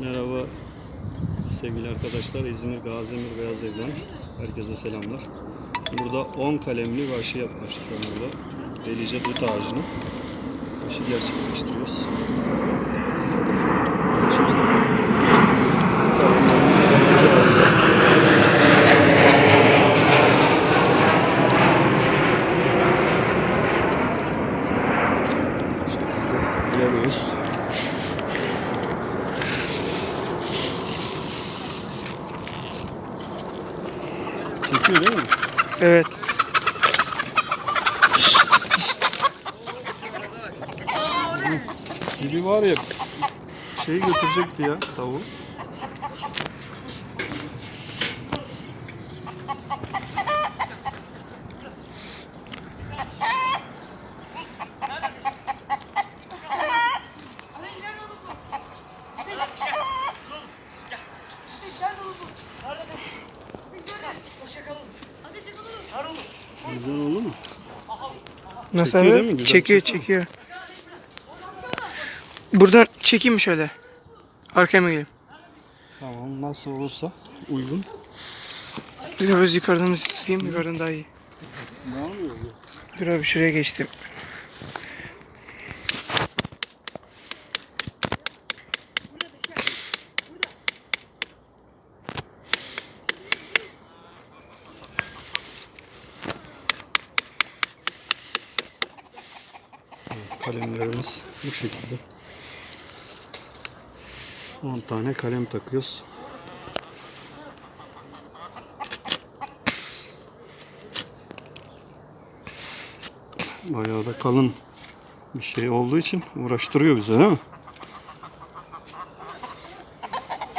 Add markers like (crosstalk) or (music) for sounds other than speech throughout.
Merhaba sevgili arkadaşlar. İzmir Gazimir Beyaz Ev'den herkese selamlar. Burada 10 kalemli aşı yapmıştık burada. Delice dut ağacını. Aşı gerçekleştiriyoruz. Şimdi kalemlerimizi daha önce aldık. Bu şekilde yayıyoruz. Çekiyor değil mi? Evet. Biri var ya şey götürecekti ya tavuğu. Güzel oldu mu? Nasıl Çekiyor abi? çekiyor çekiyor. çekiyor. Buradan çekeyim mi şöyle? Arkaya mı geleyim? Tamam nasıl olursa uygun. Biraz yukarıdan tutayım yukarıdan daha iyi. Ne oluyor? Dur abi şuraya geçtim. Kalemlerimiz bu şekilde. 10 tane kalem takıyoruz. Bayağı da kalın bir şey olduğu için uğraştırıyor bize değil mi?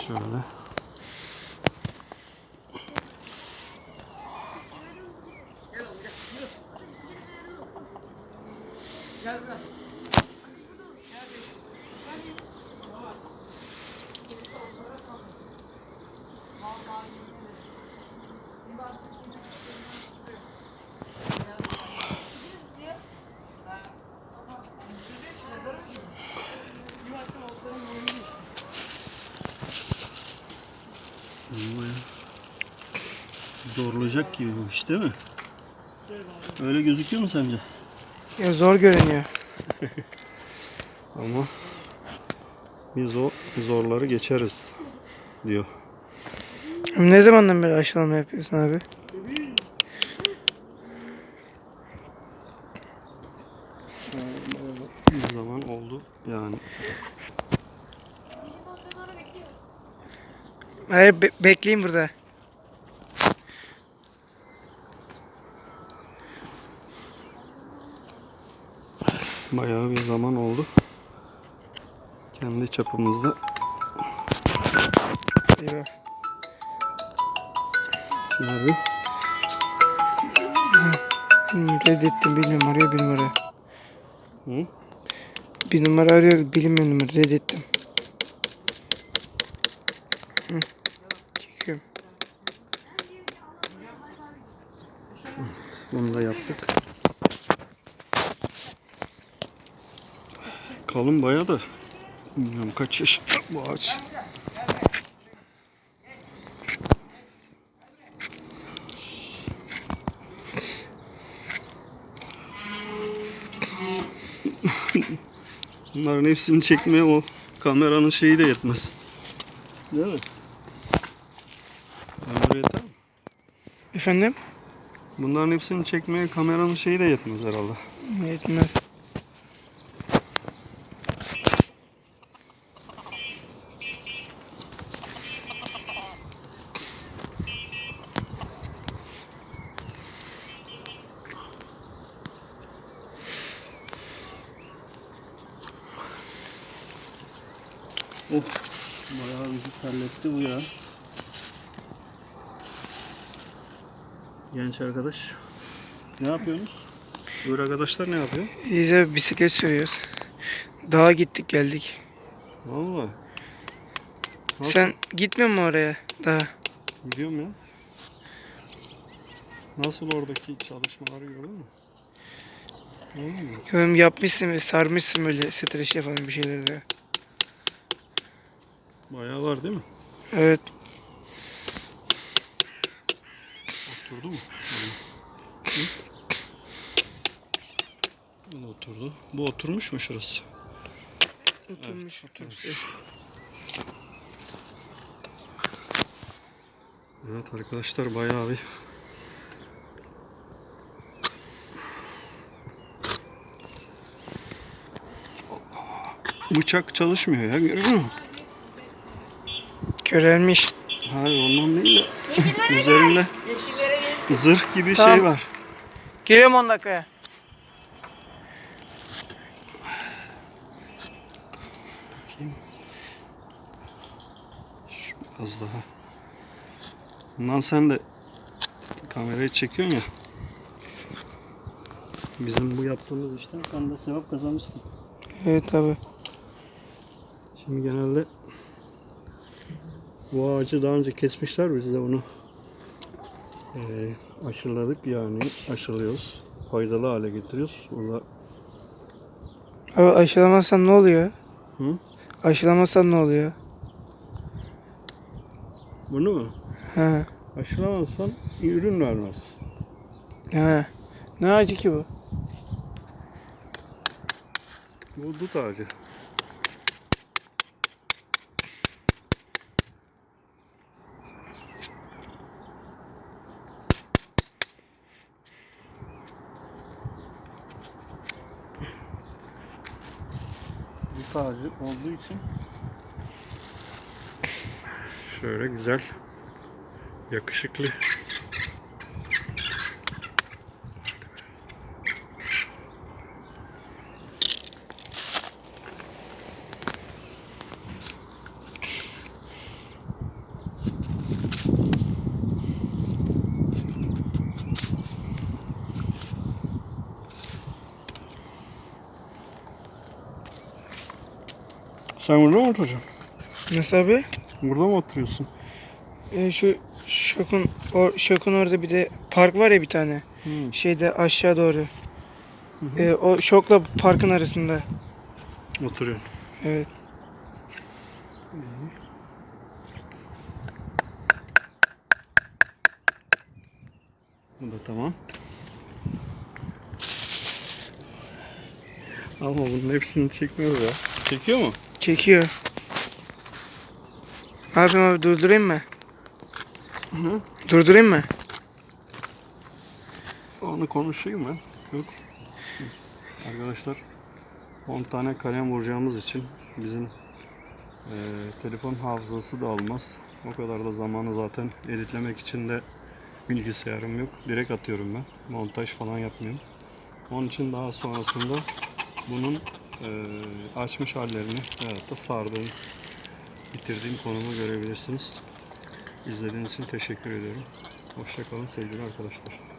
Şöyle. Ama ya, Zorlayacak gibi bu iş değil mi? Öyle gözüküyor mu sence? Ya zor görünüyor. (laughs) Ama biz o zorları geçeriz diyor. Ne zamandan beri aşılama yapıyorsun abi? Bir zaman oldu yani. Hayır be- bekleyin burada. Bayağı bir zaman oldu. Kendi çapımızda Eyvah. abi Hmm, reddettim bir numara bir numara. Hı? Bir numara arıyor bilinmeyen numara reddettim. Hı. Çekiyorum. bunu da yaptık. Kalın bayağı da bilmiyorum kaç yaş (laughs) bu ağaç. Bunların hepsini çekmeye o kameranın şeyi de yetmez. Değil mi? Kamera yeter mi? Efendim? Bunların hepsini çekmeye kameranın şeyi de yetmez herhalde. Yetmez. Of. Bayağı bizi terletti bu ya. Genç arkadaş. Ne yapıyorsunuz? Öbür arkadaşlar ne yapıyor? Biz de bisiklet sürüyoruz. Dağa gittik geldik. Valla. Sen gitmiyor musun oraya daha? Gidiyorum ya. Nasıl oradaki çalışmaları gördün mü? Yorum yapmışsın ve sarmışsın böyle streçle falan bir şeyler de. Bayağı var değil mi? Evet. Oturdu mu? Bu oturdu. Bu oturmuş mu şurası? Oturmuş. oturmuş. Evet arkadaşlar bayağı bir Bıçak çalışmıyor ya görüyor musun? Körelmiş. Hayır ondan değil de üzerinde zırh gibi Tamam. şey var. Geliyorum 10 dakikaya. Bakayım. Şu biraz daha. Bundan sen de kamerayı çekiyorsun ya. Bizim bu yaptığımız işten sen de sevap kazanırsın. Evet tabi. Şimdi genelde bu ağacı daha önce kesmişler biz de onu eee, aşıladık yani aşılıyoruz. Faydalı hale getiriyoruz. Burada Abi aşılamazsan ne oluyor? Hı? Aşılamazsan ne oluyor? bunu mu? He. Aşılamazsan ürün vermez. He. Ne acı ki bu? Bu dut ağacı. Ağacı olduğu için. Şöyle güzel yakışıklı Sen burada mı oturacaksın? Nasıl abi? Burada mı oturuyorsun? E, şu şokun, o şokun orada bir de park var ya bir tane. Hı. Şeyde aşağı doğru. hı. E, o şokla parkın arasında. Oturuyorsun. Evet. Bu da tamam. Ama bunun hepsini çekmiyoruz ya. Çekiyor mu? Çekiyor. Ne yapayım abi durdurayım mı? Hı. Durdurayım mı? Onu konuşayım ben. Yok. Arkadaşlar 10 tane kalem vuracağımız için bizim eee, telefon hafızası da almaz. O kadar da zamanı zaten editlemek için de bilgisayarım yok. Direkt atıyorum ben. Montaj falan yapmıyorum. Onun için daha sonrasında bunun eee, açmış hallerini veyahut da sardığım, bitirdiğim konumu görebilirsiniz. İzlediğiniz için teşekkür ediyorum. Hoşçakalın sevgili arkadaşlar.